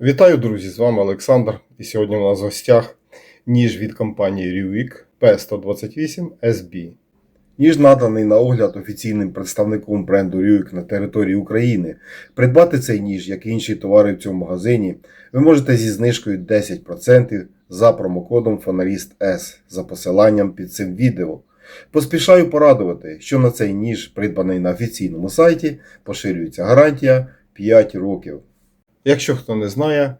Вітаю, друзі! З вами Олександр. І сьогодні у нас в гостях ніж від компанії Ruvik P128 SB. Ніж наданий на огляд офіційним представником бренду Ruvik на території України. Придбати цей ніж, як і інші товари в цьому магазині, ви можете зі знижкою 10% за промокодом Фоналіст S за посиланням під цим відео. Поспішаю порадувати, що на цей ніж, придбаний на офіційному сайті, поширюється гарантія 5 років. Якщо хто не знає,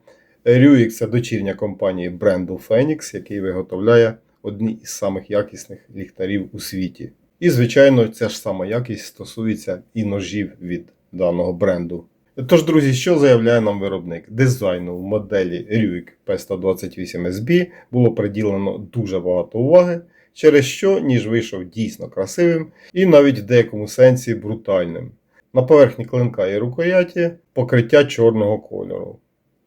Rюїк це дочірня компанія бренду Phoenix, який виготовляє одні із самих якісних ліхтарів у світі. І, звичайно, ця ж сама якість стосується і ножів від даного бренду. Тож, друзі, що заявляє нам виробник? Дизайну в моделі Rюїк P128SB було приділено дуже багато уваги, через що ніж вийшов дійсно красивим і навіть в деякому сенсі брутальним. На поверхні клинка і рукояті покриття чорного кольору.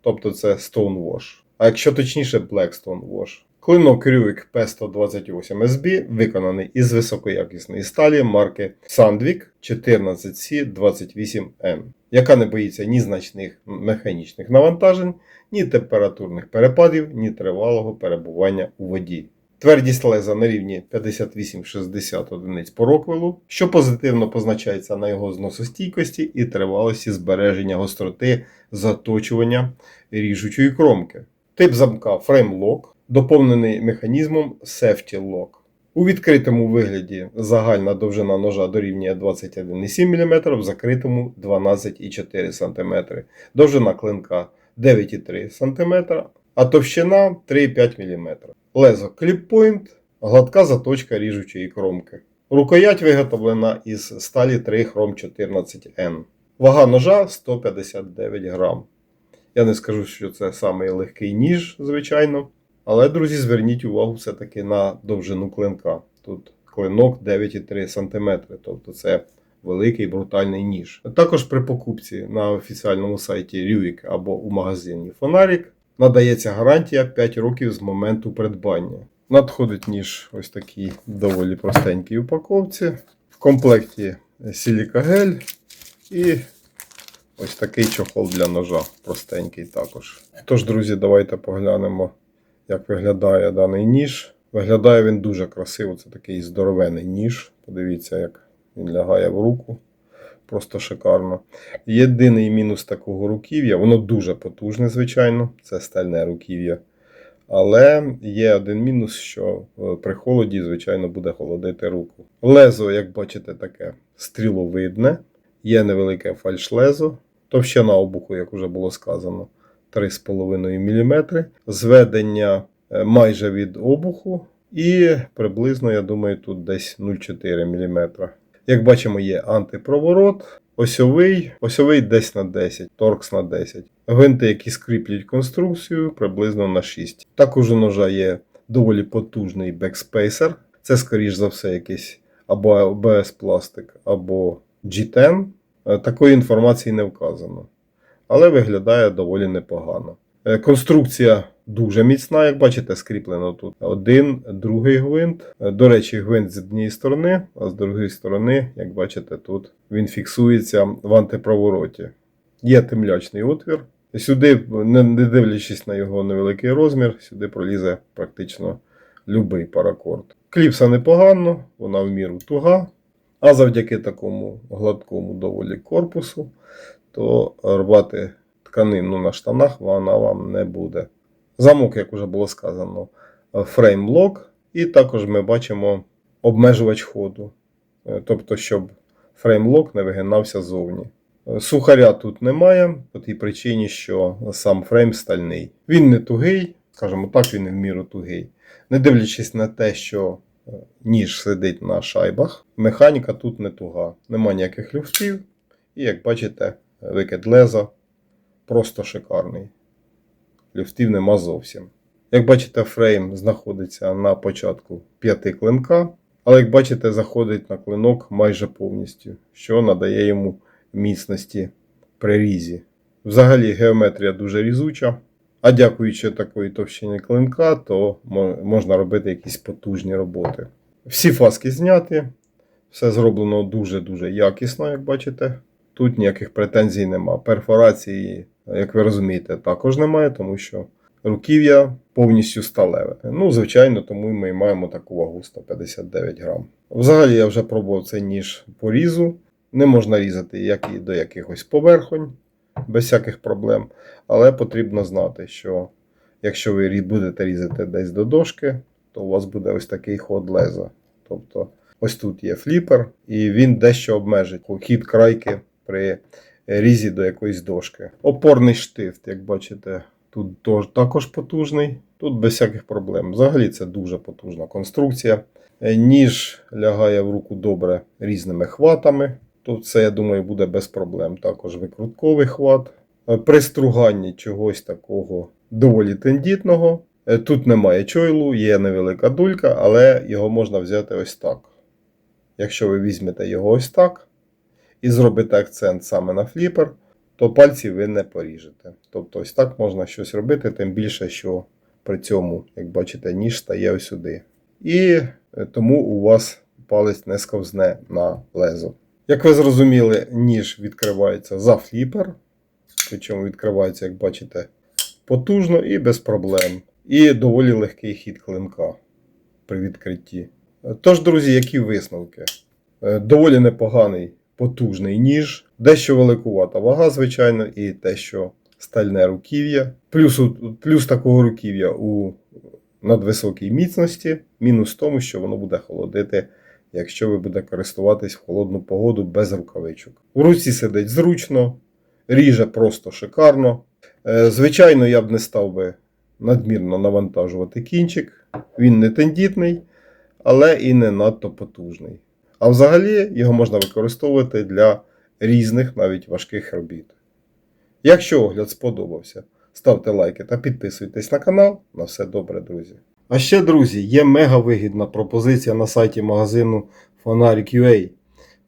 Тобто це Stonewash. А якщо точніше Black Stonewash. Клинок Ruvik P128 SB виконаний із високоякісної сталі марки Sandvik 14C28M, яка не боїться ні значних механічних навантажень, ні температурних перепадів, ні тривалого перебування у воді. Твердість леза на рівні 58-60 одиниць по роквелу, що позитивно позначається на його зносостійкості і тривалості збереження гостроти заточування ріжучої кромки. Тип замка Lock, доповнений механізмом Safety Lock. У відкритому вигляді загальна довжина ножа дорівнює 21,7 мм, в закритому 12,4 см, довжина клинка 9,3 см, а товщина 3,5 мм. Лезо кліппойнт, гладка заточка ріжучої кромки. Рукоять виготовлена із сталі 3 хром 14N. Вага ножа 159 грам. Я не скажу, що це самий легкий ніж, звичайно. Але, друзі, зверніть увагу все-таки на довжину клинка. Тут клинок 9,3 см, тобто це великий брутальний ніж. Також при покупці на офіціальному сайті Ruvik або у магазині Фонарик надається гарантія 5 років з моменту придбання. Надходить ніж ось такій доволі простенькій упаковці. В комплекті силікагель і ось такий чохол для ножа. Простенький також. Тож, друзі, давайте поглянемо, як виглядає даний ніж. Виглядає він дуже красиво. Це такий здоровений ніж. Подивіться, як він лягає в руку. Просто шикарно. Єдиний мінус такого руків'я, воно дуже потужне, звичайно, це стальне руків'я. Але є один мінус, що е, при холоді, звичайно, буде холодити руку. Лезо, як бачите, таке стріловидне, є невелике фальшлезо, товщина обуху, як вже було сказано, 3,5 мм. Зведення е, майже від обуху, і приблизно, я думаю, тут десь 0,4 мм. Як бачимо, є антипроворот, осьовий, осьовий десь на 10, торкс на 10. Гвинти, які скріплюють конструкцію, приблизно на 6. Також у ножа є доволі потужний бекспейсер. Це, скоріш за все, якийсь або ABS пластик, або G10. Е, Такої інформації не вказано. Але виглядає доволі непогано. Е, Конструкція дуже міцна, як бачите, скріплено тут один, другий гвинт. До речі, гвинт з однієї сторони, а з другої сторони, як бачите, тут він фіксується в антипровороті. Є темлячний отвір. Сюди, не дивлячись на його невеликий розмір, сюди пролізе практично будь-який паракорд. Кліпса непогано, вона в міру туга. А завдяки такому гладкому доволі корпусу, то рвати тканину на штанах вона вам не буде. Замок, як вже було сказано, фреймлок. І також ми бачимо обмежувач ходу. Е, Тобто, щоб фреймлок не вигинався ззовні. Е, Сухаря тут немає, по тій причині, що сам фрейм стальний. Він не тугий, скажімо так, він не в міру тугий. Не дивлячись на те, що е, ніж сидить на шайбах, механіка тут не туга. Нема ніяких люфтів. І як бачите, викид леза просто шикарний. Люфтів нема зовсім. Як бачите, фрейм знаходиться на початку п'яти клинка, але як бачите, заходить на клинок майже повністю, що надає йому міцності при різі. Взагалі геометрія дуже різуча, а дякуючи такої товщині клинка, то можна робити якісь потужні роботи. Всі фаски зняті, все зроблено дуже-дуже якісно, як бачите. Тут ніяких претензій нема. Перфорації як ви розумієте, також немає, тому що руків'я повністю сталеве. Ну, звичайно, тому ми маємо таку вагу 159 грам. Взагалі, я вже пробував цей ніж по різу. Не можна різати як і до якихось поверхонь без всяких проблем. Але потрібно знати, що якщо ви будете різати десь до дошки, то у вас буде ось такий ход леза. Тобто ось тут є фліпер, і він дещо обмежить хід крайки при різі до якоїсь дошки. Опорний штифт, як бачите, тут також потужний. Тут без всяких проблем. Взагалі це дуже потужна конструкція. Е, Ніж лягає в руку добре різними хватами. Тут це, я думаю, буде без проблем. Також викрутковий хват. Е, При струганні чогось такого доволі тендітного. Е, Тут немає чойлу, є невелика дулька, але його можна взяти ось так. Якщо ви візьмете його ось так і зробите акцент саме на фліпер, то пальці ви не поріжете. Тобто ось так можна щось робити, тим більше, що при цьому, як бачите, ніж стає ось сюди. І е, тому у вас палець не сковзне на лезо. Як ви зрозуміли, ніж відкривається за фліпер. Причому відкривається, як бачите, потужно і без проблем. І доволі легкий хід клинка при відкритті. Тож, друзі, які висновки? Е, Доволі непоганий потужний ніж, дещо великувата вага, звичайно, і те, що стальне руків'я. Плюс, плюс такого руків'я у надвисокій міцності, мінус в тому, що воно буде холодити, якщо ви будете користуватись в холодну погоду без рукавичок. В руці сидить зручно, ріже просто шикарно. Е, Звичайно, я б не став би надмірно навантажувати кінчик. Він не тендітний, але і не надто потужний. А взагалі його можна використовувати для різних, навіть важких робіт. Якщо огляд сподобався, ставте лайки та підписуйтесь на канал. На все добре, друзі. А ще, друзі, є мега вигідна пропозиція на сайті магазину Фонарик.ua.